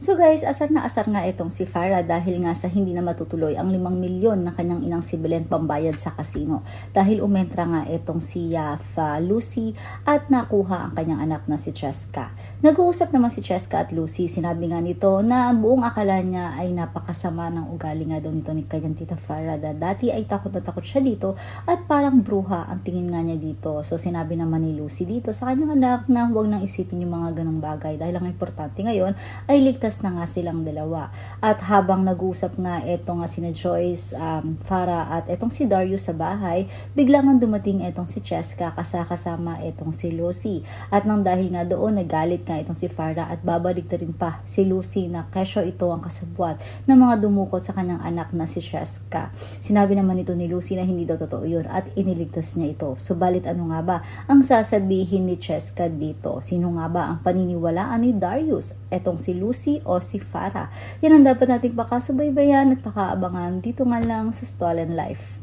So guys, asar na asar nga itong si Farah dahil nga sa hindi na matutuloy ang 5 milyon na kanyang inang si Belen pambayad sa kasino. Dahil umentra nga itong si Yafa Lucy at nakuha ang kanyang anak na si Cheska. Nag-uusap naman si Cheska at Lucy. Sinabi nga nito na buong akala niya ay napakasama ng ugali nga daw nito ni kanyang tita Farah. Da dati ay takot na takot siya dito at parang bruha ang tingin nga niya dito. So sinabi naman ni Lucy dito sa kanyang anak na huwag nang isipin yung mga ganong bagay dahil ang importante ngayon ay ligtas na nga silang dalawa. At habang nag-usap nga eto nga sina Joyce, um, Farah at etong si Darius sa bahay, biglang nga dumating etong si Cheska kasakasama etong si Lucy. At nang dahil nga doon, nagalit nga itong si Farah at babalik na rin pa si Lucy na kesyo ito ang kasabwat ng mga dumukot sa kanyang anak na si Cheska. Sinabi naman ito ni Lucy na hindi daw totoo yun at iniligtas niya ito. Subalit ano nga ba ang sasabihin ni Cheska dito? Sino nga ba ang paniniwalaan ni Darius? Etong si Lucy o si Farah? Yan ang dapat nating pakasubaybayan at pakaabangan dito nga lang sa Stolen Life.